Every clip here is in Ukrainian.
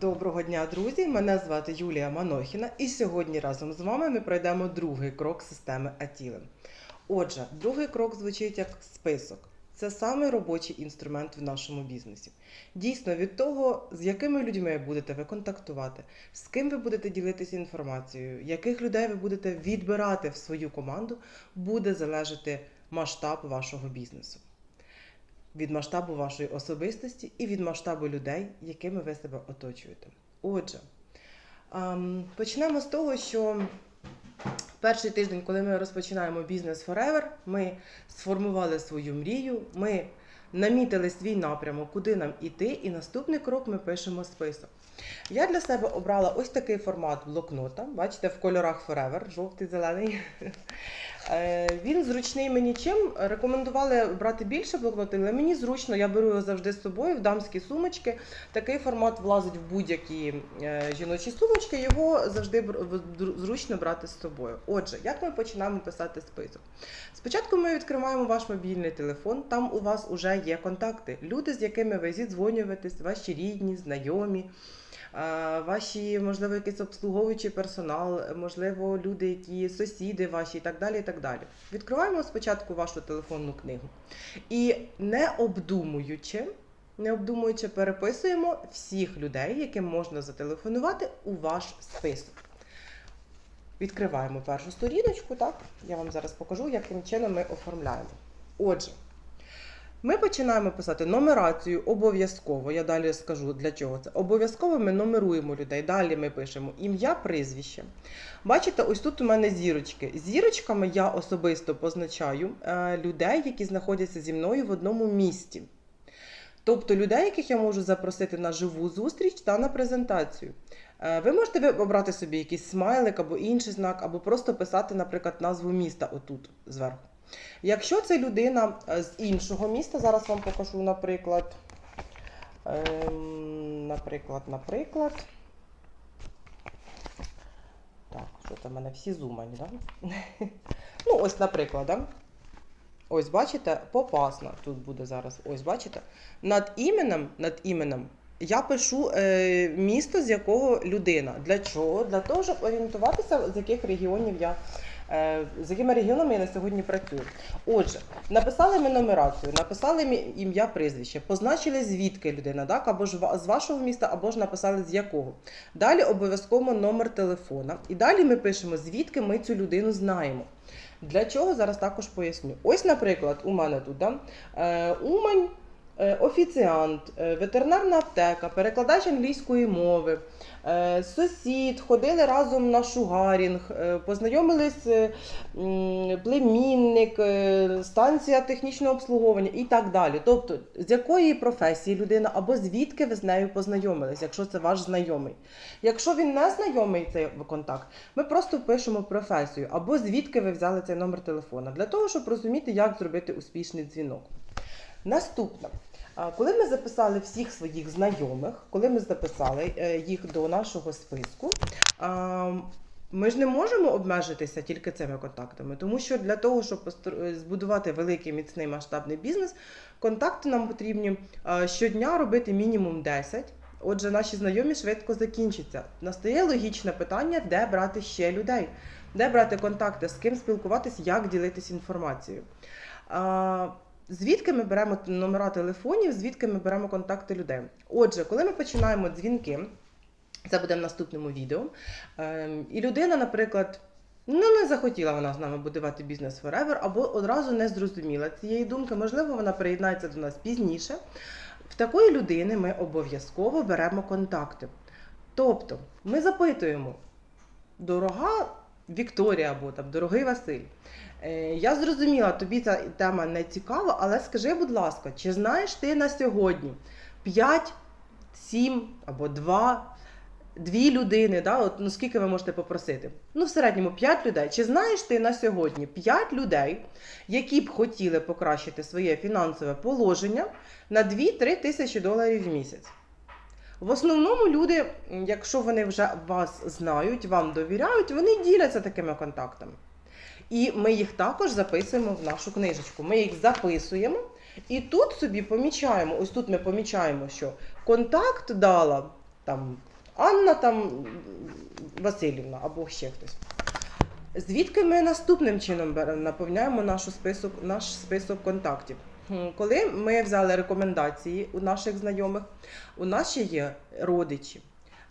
Доброго дня, друзі! Мене звати Юлія Манохіна, і сьогодні разом з вами ми пройдемо другий крок системи Атілен. Отже, другий крок звучить як список. Це самий робочий інструмент в нашому бізнесі. Дійсно, від того, з якими людьми будете ви контактувати, з ким ви будете ділитися інформацією, яких людей ви будете відбирати в свою команду, буде залежати масштаб вашого бізнесу від масштабу вашої особистості і від масштабу людей, якими ви себе оточуєте. Отже, ем, почнемо з того, що перший тиждень, коли ми розпочинаємо бізнес Forever, ми сформували свою мрію, ми намітили свій напрямок, куди нам іти, і наступний крок ми пишемо список. Я для себе обрала ось такий формат блокнота. Бачите, в кольорах Forever, жовтий, зелений. Е, Він зручний мені чим. Рекомендували брати більше блокнотів, але мені зручно, я беру його завжди з собою в дамські сумочки. Такий формат влазить в будь-які е, жіночі сумочки, його завжди зручно брати з собою. Отже, як ми починаємо писати список? Спочатку ми відкриваємо ваш мобільний телефон, там у вас вже є контакти, люди, з якими ви зідзвонюєтесь, ваші рідні, знайомі. Ваші, можливо, якийсь обслуговуючий персонал, можливо, люди, які сусіди ваші, і так далі. і так далі. Відкриваємо спочатку вашу телефонну книгу і не обдумуючи, не обдумуючи, переписуємо всіх людей, яким можна зателефонувати у ваш список. Відкриваємо першу сторіночку, так? Я вам зараз покажу, яким чином ми оформляємо. Отже, ми починаємо писати нумерацію обов'язково. Я далі скажу для чого це. Обов'язково ми нумеруємо людей. Далі ми пишемо ім'я, прізвище. Бачите, ось тут у мене зірочки. Зірочками я особисто позначаю е, людей, які знаходяться зі мною в одному місті. Тобто людей, яких я можу запросити на живу зустріч та на презентацію. Е, Ви можете обрати собі якийсь смайлик або інший знак, або просто писати, наприклад, назву міста отут зверху. Якщо це людина е, з іншого міста, зараз вам покажу, наприклад. Ем, наприклад, наприклад. Так, що там в мене всі зумані, да? ну, ось, наприклад, да? Ось, бачите, попасна тут буде зараз. Ось, бачите? Над іменем, над іменем я пишу е, місто, з якого людина. Для чого? Для того, щоб орієнтуватися, з яких регіонів я. Е, З якими регіонами я на сьогодні працюю. Отже, написали ми нумерацію, написали ми ім'я, прізвище, позначили звідки людина, так? або ж з вашого міста, або ж написали з якого. Далі обов'язково номер телефона. І далі ми пишемо, звідки ми цю людину знаємо. Для чого зараз також поясню. Ось, наприклад, у мене тут да, е, Умань, офіціант, е, ветеринарна аптека, перекладач англійської мови, е, сусід, ходили разом на шугарінг, е, познайомились е, племінник, е, станція технічного обслуговування і так далі. Тобто, з якої професії людина або звідки ви з нею познайомились, якщо це ваш знайомий. Якщо він не знайомий цей контакт, ми просто пишемо професію або звідки ви взяли цей номер телефона, для того, щоб розуміти, як зробити успішний дзвінок. Наступне. Коли ми записали всіх своїх знайомих, коли ми записали е, їх до нашого списку, ми ж не можемо обмежитися тільки цими контактами, тому що для того, щоб е, збудувати великий міцний масштабний бізнес, контакти нам потрібні щодня робити мінімум 10. Отже, наші знайомі швидко закінчаться. Настає логічне питання, де брати ще людей, де брати контакти, з ким спілкуватись, як ділитися інформацією. Звідки ми беремо номера телефонів, звідки ми беремо контакти людей? Отже, коли ми починаємо дзвінки, це буде в наступному відео. ем, І людина, наприклад, ну не захотіла вона з нами будувати бізнес forever, або одразу не зрозуміла цієї думки, можливо, вона приєднається до нас пізніше. В такої людини ми обов'язково беремо контакти. Тобто, ми запитуємо, дорога Вікторія або там дорогий Василь. Е, Я зрозуміла, тобі ця тема не цікава, але скажи, будь ласка, чи знаєш ти на сьогодні 5, 7 або 2, дві людини, да? От, ну скільки ви можете попросити? Ну, в середньому 5 людей. Чи знаєш ти на сьогодні 5 людей, які б хотіли покращити своє фінансове положення на 2-3 тисячі доларів в місяць? В основному люди, якщо вони вже вас знають, вам довіряють, вони діляться такими контактами. І ми їх також записуємо в нашу книжечку. Ми їх записуємо і тут собі помічаємо. Ось тут ми помічаємо, що контакт дала там Анна там Васильівна або ще хтось. Звідки ми наступним чином наповняємо нашу список, наш список контактів? Коли ми взяли рекомендації у наших знайомих, у нас ще є родичі.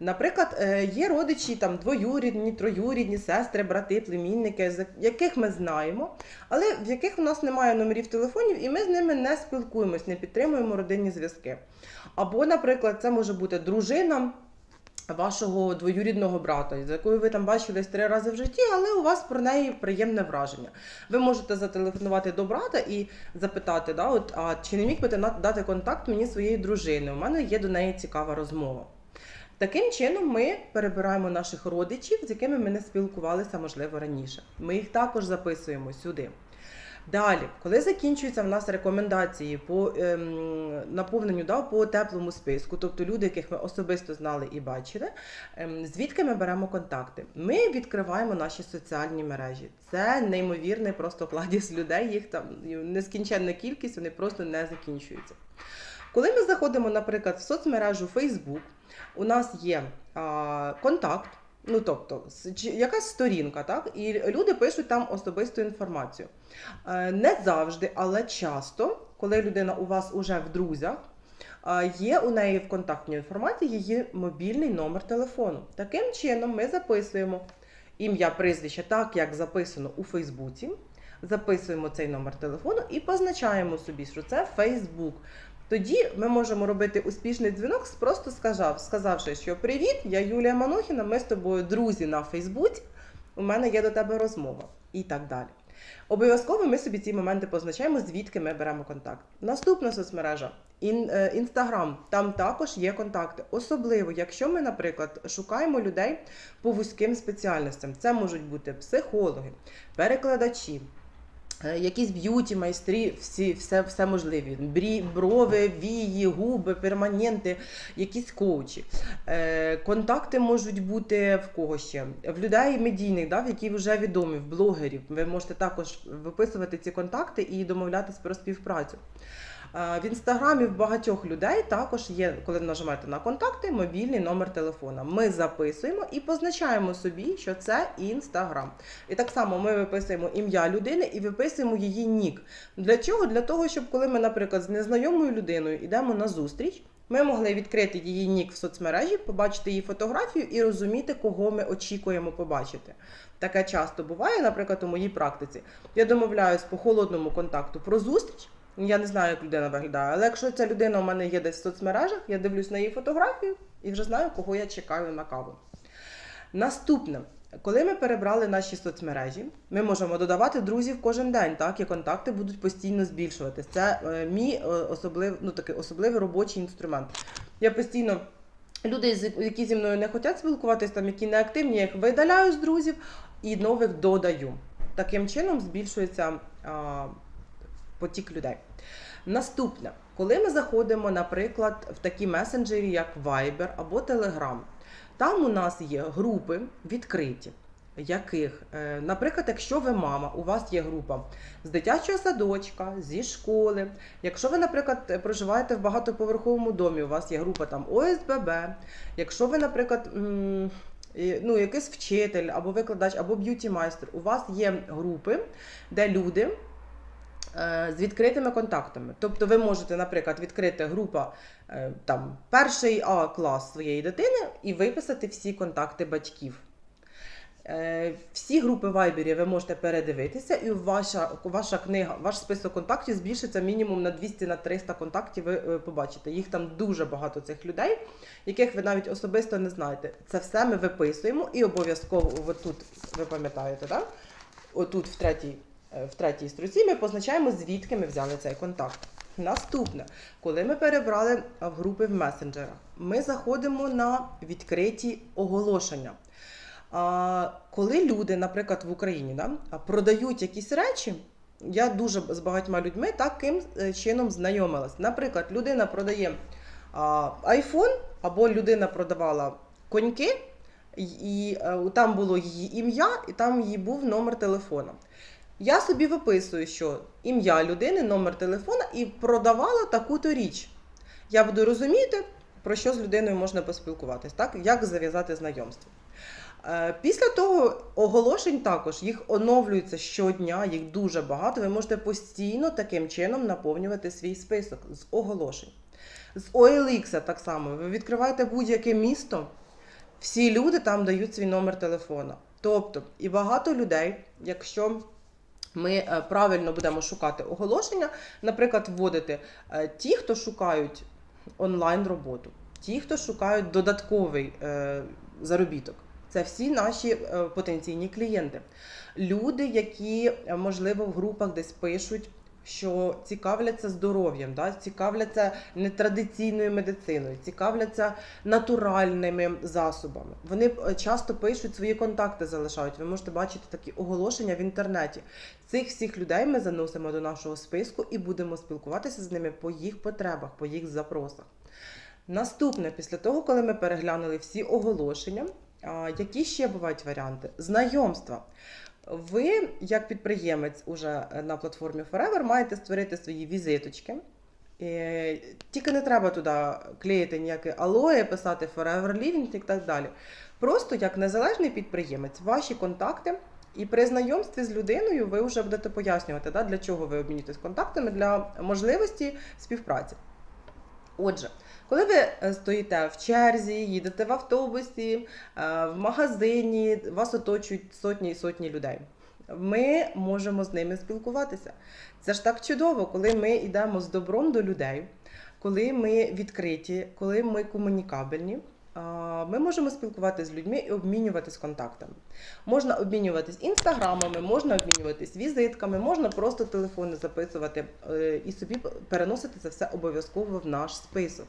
Наприклад, е, є родичі там двоюрідні, троюрідні, сестри, брати, племінники, яких ми знаємо, але в яких у нас немає номерів телефонів, і ми з ними не спілкуємось, не підтримуємо родинні зв'язки. Або, наприклад, це може бути дружина вашого двоюрідного брата, з якою ви там бачились три рази в житті, але у вас про неї приємне враження. Ви можете зателефонувати до брата і запитати, да, от, а чи не міг би ти дати контакт мені своєї дружини? У мене є до неї цікава розмова. Таким чином, ми перебираємо наших родичів, з якими ми не спілкувалися, можливо, раніше. Ми їх також записуємо сюди. Далі, коли закінчуються в нас рекомендації по ем, наповненню да, по теплому списку, тобто люди, яких ми особисто знали і бачили, ем, звідки ми беремо контакти? Ми відкриваємо наші соціальні мережі. Це неймовірний просто кладість людей, їх там нескінченна кількість, вони просто не закінчуються. Коли ми заходимо, наприклад, в соцмережу Facebook, у нас є а, контакт. Ну, тобто, якась сторінка, так? І люди пишуть там особисту інформацію. Е, Не завжди, але часто, коли людина у вас уже в друзях, е, є у неї в контактній інформації її мобільний номер телефону. Таким чином, ми записуємо ім'я, прізвище, так як записано у Фейсбуці. Записуємо цей номер телефону і позначаємо собі, що це Фейсбук. Тоді ми можемо робити успішний дзвінок, просто сказав, сказавши, що привіт, я Юлія Манохіна, ми з тобою друзі на Фейсбуці. У мене є до тебе розмова і так далі. Обов'язково ми собі ці моменти позначаємо, звідки ми беремо контакт. Наступна соцмережа Ін- е, Інстаграм. Там також є контакти. Особливо, якщо ми, наприклад, шукаємо людей по вузьким спеціальностям. Це можуть бути психологи, перекладачі. Е, Якісь б'юті майстрі, всі, все, все можливі. Брі, брови, вії, губи, перманенти, якісь коучі. Е, контакти можуть бути в кого ще? В людей медійних, да, в які вже відомі, в блогерів. Ви можете також виписувати ці контакти і домовлятись про співпрацю. Е, В інстаграмі в багатьох людей також є, коли нажимаєте на контакти, мобільний номер телефона. Ми записуємо і позначаємо собі, що це інстаграм. І так само ми виписуємо ім'я людини і виписуємо її нік. Для чого? Для того, щоб коли ми, наприклад, з незнайомою людиною йдемо на зустріч, ми могли відкрити її нік в соцмережі, побачити її фотографію і розуміти, кого ми очікуємо побачити. Таке часто буває, наприклад, у моїй практиці. Я домовляюсь по холодному контакту про зустріч. Я не знаю, як людина виглядає, але якщо ця людина у мене є десь в соцмережах, я дивлюсь на її фотографію і вже знаю, кого я чекаю на каву. Наступне, коли ми перебрали наші соцмережі, ми можемо додавати друзів кожен день, так і контакти будуть постійно збільшуватись. Це е, мій е, особлив, ну, такий особливий робочий інструмент. Я постійно. Люди, які зі мною не хочуть спілкуватися, там, які не активні, я їх видаляю з друзів і нових додаю. Таким чином збільшується а, потік людей. Наступне, коли ми заходимо, наприклад, в такі месенджері, як Viber або Telegram, там у нас є групи відкриті. Яких, е, наприклад, якщо ви мама, у вас є група з дитячого садочка, зі школи. Якщо ви, наприклад, проживаєте в багатоповерховому домі, у вас є група там ОСББ. Якщо ви, наприклад, ну, якийсь вчитель або викладач, або б'юті майстер, у вас є групи, де люди з відкритими контактами. Тобто ви можете, наприклад, відкрити група е, там перший А клас своєї дитини і виписати всі контакти батьків. Е, Всі групи Viber ви можете передивитися, і ваша, ваша книга, ваш список контактів збільшиться мінімум на 200 на 300 контактів. Ви е, побачите. Їх там дуже багато цих людей, яких ви навіть особисто не знаєте. Це все ми виписуємо і обов'язково отут, ви пам'ятаєте, так? Отут в третій, е, в третій строці ми позначаємо, звідки ми взяли цей контакт. Наступне, коли ми перебрали е, в групи в месенджерах, ми заходимо на відкриті оголошення. А, коли люди, наприклад, в Україні да, продають якісь речі, я дуже з багатьма людьми таким е, чином знайомилась. Наприклад, людина продає а, iPhone, або людина продавала коньки, і, і е, там було її ім'я, і там її був номер телефона. Я собі виписую, що ім'я людини, номер телефона, і продавала таку-то річ. Я буду розуміти, про що з людиною можна поспілкуватись, так? Як зав'язати знайомство. Е, Після того оголошень також їх оновлюється щодня, їх дуже багато. Ви можете постійно таким чином наповнювати свій список з оголошень. З OLX так само. Ви відкриваєте будь-яке місто, всі люди там дають свій номер телефона. Тобто, і багато людей, якщо ми е, правильно будемо шукати оголошення, наприклад, вводити е, ті, хто шукають онлайн роботу, ті, хто шукають додатковий е, заробіток. Це всі наші потенційні клієнти. Люди, які, можливо, в групах десь пишуть, що цікавляться здоров'ям, да? цікавляться нетрадиційною медициною, цікавляться натуральними засобами. Вони е, часто пишуть свої контакти, залишають. Ви можете бачити такі оголошення в інтернеті. Цих всіх людей ми заносимо до нашого списку і будемо спілкуватися з ними по їх потребах, по їх запросах. Наступне, після того, коли ми переглянули всі оголошення, які ще бувають варіанти? Знайомства. Ви, як підприємець, уже на платформі Forever, маєте створити свої візиточки. Тільки не треба туди клеїти ніяке алоє, писати Forever Living і так далі. Просто як незалежний підприємець, ваші контакти. І при знайомстві з людиною ви вже будете пояснювати, да, для чого ви обмінюєтесь контактами для можливості співпраці. Отже, коли ви е, стоїте в черзі, їдете в автобусі, е, в магазині, вас оточують сотні і сотні людей. Ми можемо з ними спілкуватися. Це ж так чудово, коли ми йдемо з добром до людей, коли ми відкриті, коли ми комунікабельні. Ми можемо спілкуватися з людьми і обмінюватись контактами. Можна обмінюватись інстаграмами, можна обмінюватись візитками, можна просто телефони записувати е, і собі переносити це все обов'язково в наш список.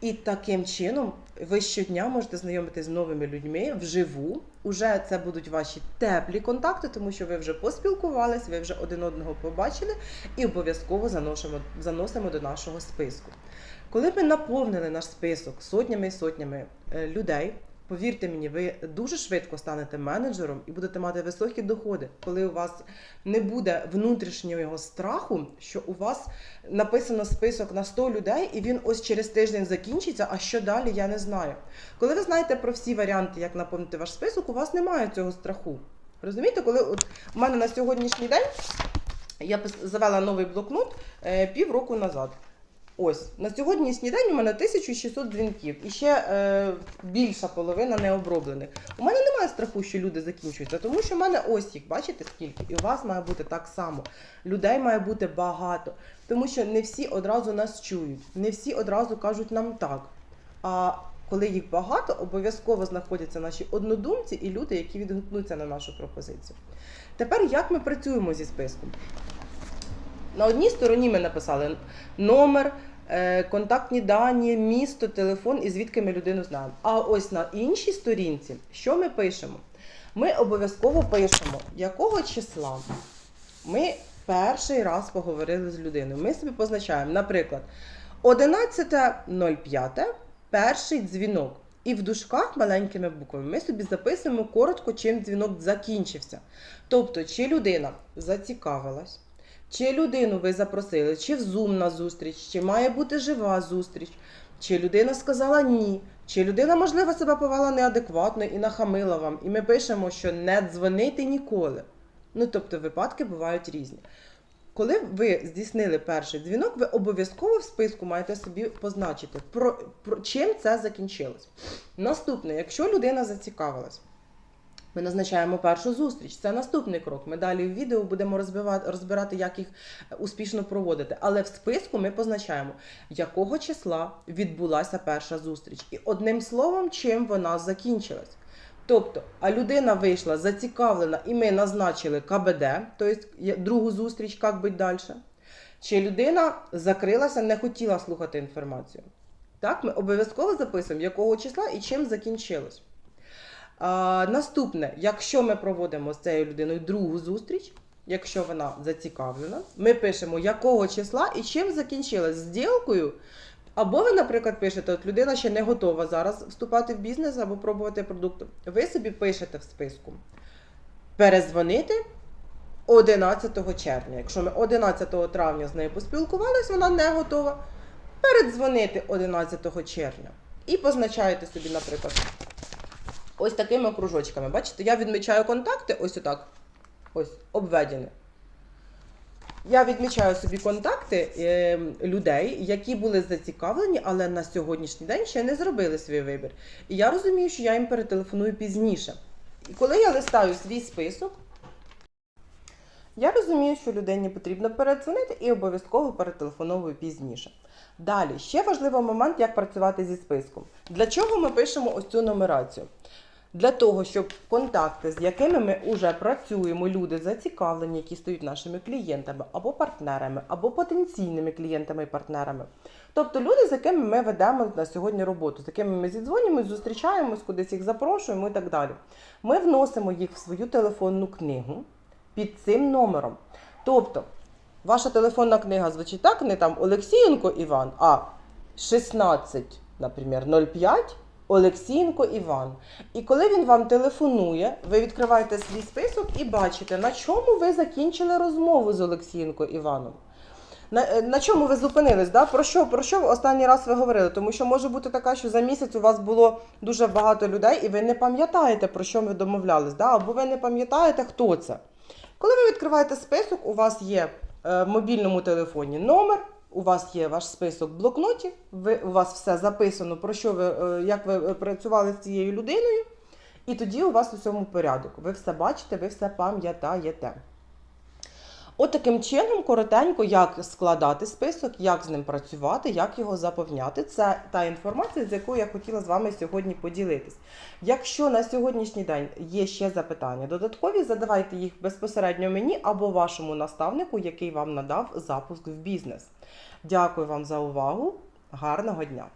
І таким чином ви щодня можете знайомитися з новими людьми вживу. Уже це будуть ваші теплі контакти, тому що ви вже поспілкувались, ви вже один одного побачили і обов'язково заносимо, заносимо до нашого списку. Коли ми наповнили наш список сотнями і сотнями е, людей, повірте мені, ви дуже швидко станете менеджером і будете мати високі доходи, коли у вас не буде внутрішнього страху, що у вас написано список на 100 людей, і він ось через тиждень закінчиться. А що далі, я не знаю. Коли ви знаєте про всі варіанти, як наповнити ваш список, у вас немає цього страху. Розумієте, коли от у мене на сьогоднішній день я завела новий блокнот е, півроку назад. Ось на сьогоднішній день у мене 1600 дзвінків і ще е, більша половина не оброблених. У мене немає страху, що люди закінчуються, тому що в мене ось їх, бачите скільки, і у вас має бути так само. Людей має бути багато, тому що не всі одразу нас чують, не всі одразу кажуть нам так. А коли їх багато, обов'язково знаходяться наші однодумці і люди, які відгукнуться на нашу пропозицію. Тепер як ми працюємо зі списком? На одній стороні ми написали номер, е, контактні дані, місто, телефон і звідки ми людину знаємо. А ось на іншій сторінці, що ми пишемо? Ми обов'язково пишемо, якого числа ми перший раз поговорили з людиною. Ми собі позначаємо, наприклад, 11.05, перший дзвінок. І в дужках маленькими буквами ми собі записуємо коротко, чим дзвінок закінчився. Тобто, чи людина зацікавилась, чи людину ви запросили, чи в Zoom на зустріч, чи має бути жива зустріч, чи людина сказала ні, чи людина, можливо, себе повела неадекватно і нахамила вам. І ми пишемо, що не дзвонити ніколи. Ну, тобто, випадки бувають різні. Коли ви здійснили перший дзвінок, ви обов'язково в списку маєте собі позначити, про, про чим це закінчилось. Наступне, якщо людина зацікавилась, ми назначаємо першу зустріч. Це наступний крок. Ми далі в відео будемо розбирати, як їх е, успішно проводити. Але в списку ми позначаємо, якого числа відбулася перша зустріч. І одним словом, чим вона закінчилась. Тобто, а людина вийшла зацікавлена, і ми назначили КБД, тобто другу зустріч, як бути далі. Чи людина закрилася, не хотіла слухати інформацію. Так, ми обов'язково записуємо, якого числа і чим закінчилось. А, наступне, якщо ми проводимо з цією людиною другу зустріч, якщо вона зацікавлена, ми пишемо, якого числа і чим закінчилась зділкою. Або ви, наприклад, пишете, от людина ще не готова зараз вступати в бізнес або пробувати продукт. Ви собі пишете в списку перезвонити 11 червня. Якщо ми 11 травня з нею поспілкувалися, вона не готова. передзвонити 11 червня. І позначаєте собі, наприклад, ось такими кружочками. Бачите, я відмічаю контакти, ось отак. Ось, обведені. Я відмічаю собі контакти е, людей, які були зацікавлені, але на сьогоднішній день ще не зробили свій вибір. І я розумію, що я їм перетелефоную пізніше. І коли я листаю свій список, я розумію, що людині потрібно передзвонити і обов'язково перетелефоновую пізніше. Далі, ще важливий момент, як працювати зі списком. Для чого ми пишемо ось цю нумерацію? Для того, щоб контакти, з якими ми вже працюємо, люди зацікавлені, які стають нашими клієнтами або партнерами, або потенційними клієнтами і партнерами. Тобто люди, з якими ми ведемо на сьогодні роботу, з якими ми зідзвонюємось, зустрічаємось, кудись їх запрошуємо і так далі. Ми вносимо їх в свою телефонну книгу під цим номером. Тобто, ваша телефонна книга звучить так, не там Олексієнко Іван, а 16, наприклад, 05 Олексієнко Іван. І коли він вам телефонує, ви відкриваєте свій список і бачите, на чому ви закінчили розмову з Олексієнко Іваном. На, е, на чому ви зупинились? Да? Про що про що останній раз ви говорили? Тому що може бути така, що за місяць у вас було дуже багато людей, і ви не пам'ятаєте, про що ми домовлялись, да? або ви не пам'ятаєте, хто це. Коли ви відкриваєте список, у вас є е, в мобільному телефоні номер, у вас є ваш список в блокноті, ви, у вас все записано, про що ви, е, як ви е, працювали з цією людиною, і тоді у вас у цьому порядок. Ви все бачите, ви все пам'ятаєте. От таким чином, коротенько, як складати список, як з ним працювати, як його заповняти. Це та інформація, з якою я хотіла з вами сьогодні поділитись. Якщо на сьогоднішній день є ще запитання додаткові, задавайте їх безпосередньо мені або вашому наставнику, який вам надав запуск в бізнес. Дякую вам за увагу. Гарного дня!